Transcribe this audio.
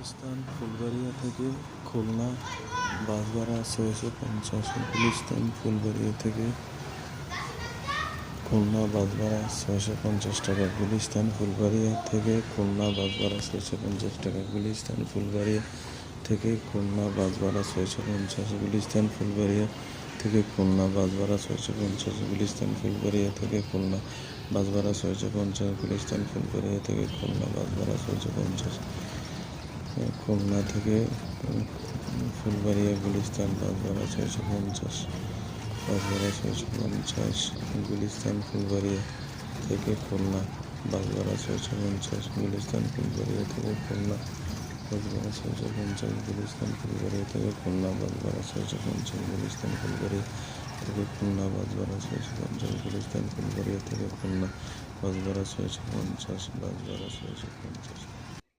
গুলিস্তান ফুলবাড়িয়া থেকে খুলনা বাস ভাড়া ছয়শো পঞ্চাশ গুলিস্তান ফুলবাড়িয়া থেকে খুলনা বাস ভাড়া ছয়শো পঞ্চাশ টাকা, গুলিস্তান ফুলবাড়িয়া থেকে খুলনা বাস ভাড়া ছয়শো পঞ্চাশ টাকা, গুলিস্তান ফুলবাড়িয়া থেকে খুলনা বাস ভাড়া ছয়শো পঞ্চাশ, গুলিস্তান ফুলবাড়িয়া থেকে খুলনা বাস ভাড়া ছয়শো পঞ্চাশ, গুলিস্তান ফুলবাড়িয়া থেকে খুলনা বাস ভাড়া ছয়শো পঞ্চাশ, গুলিস্তান ফুলবাড়িয়া থেকে খুলনা বাস ভাড়া ছয়শো পঞ্চাশ। খুলনা থেকে ফুলবাড়িয়া গুলিস্তান ভাড়া ছয়শো পঞ্চাশ ভাড়া ছয়শো পঞ্চাশ, গুলিস্তান ফুলবাড়িয়া থেকে খুলনা বাস ভাড়া ছয়শো পঞ্চাশ, গুলিস্তান ফুলবাড়িয়া থেকে খুলনা ভাড়া ছয়শো পঞ্চাশ, গুলিস্তান ফুলবাড়িয়া থেকে খুলনা বাস ভাড়া ছয়শো পঞ্চাশ, গুলিস্তান ফুলবাড়িয়া থেকে খুলনা বাস ভাড়া ছয়শো পঞ্চাশ, গুলিস্তান ফুলবাড়িয়া থেকে খুলনা বাস ভাড়া ছয়শো পঞ্চাশ বাস ভাড়া ছয়শো